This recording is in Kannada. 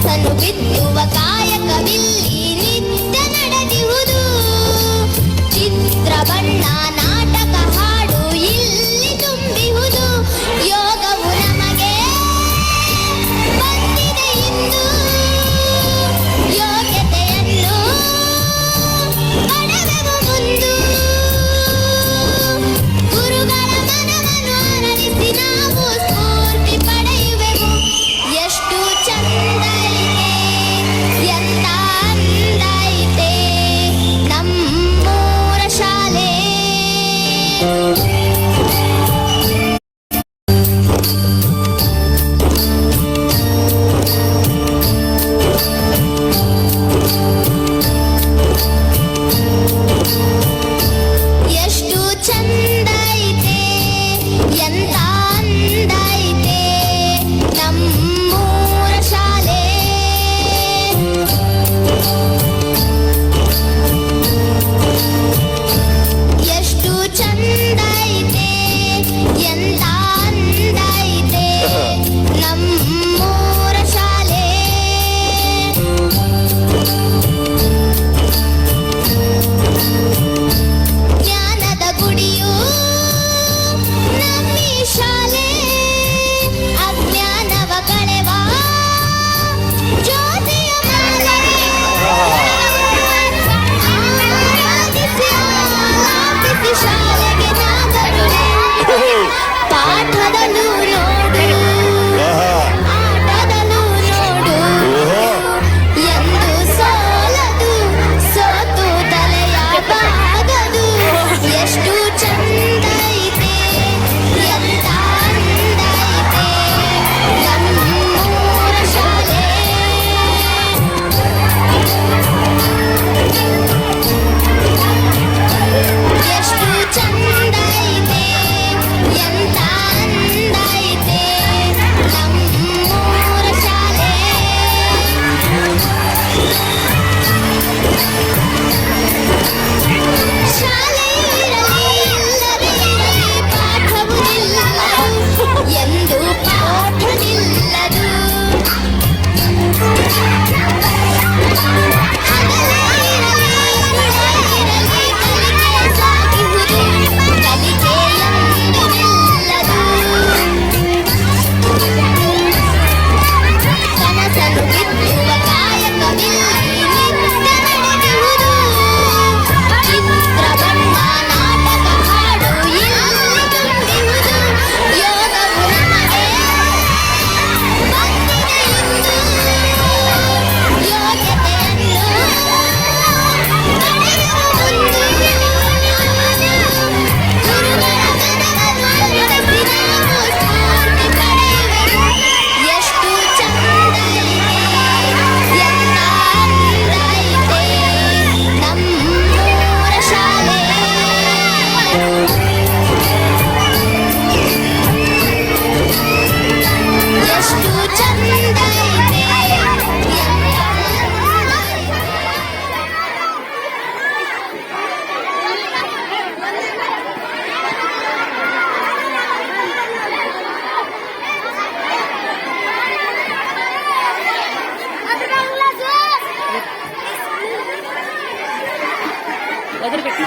ಕನಸನ್ನು ಬಿತ್ತುವ ಕಾಯಕವಿಲ್ಲಿ ನಿತ್ಯ ನಡೆದಿಹುದು ಚಿತ್ರ ಬಣ್ಣ ఎదురు పెట్టి